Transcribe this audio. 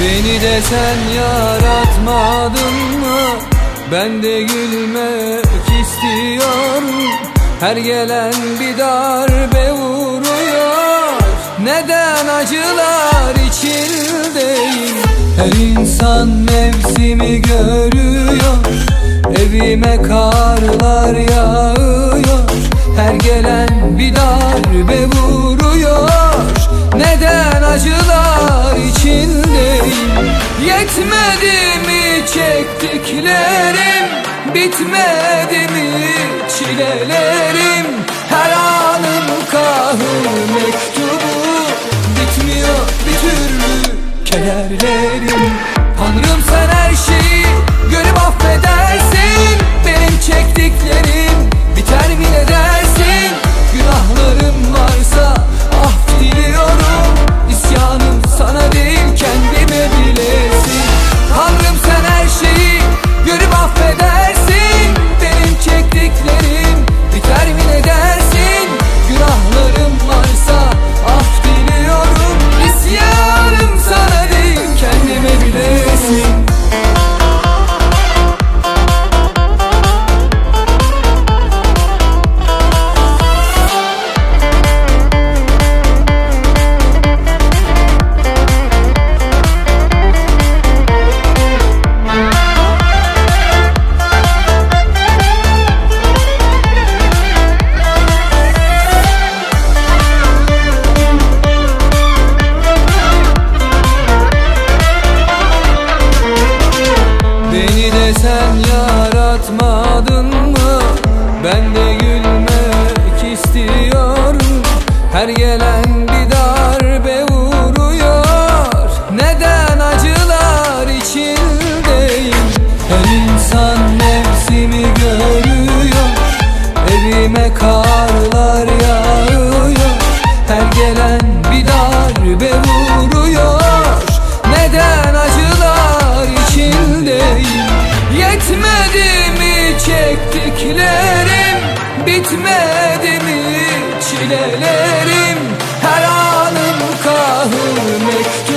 Beni de sen yaratmadın mı? Ben de gülmek istiyorum. Her gelen bir darbe vuruyor. Neden acılar içindeyim Her insan mevsimi görüyor. Evime karlar yağıyor. Her gelen bir darbe vuruyor çektiklerim Bitmedi mi çilelerim sen yaratmadın mı? Ben de gülmek istiyorum. Her gelen bir darbe vuruyor. Neden acılar içindeyim? Her insan nefsimi görüyor. Evime karlar yağıyor bitmedi mi çilelerim Her anım kahır mektup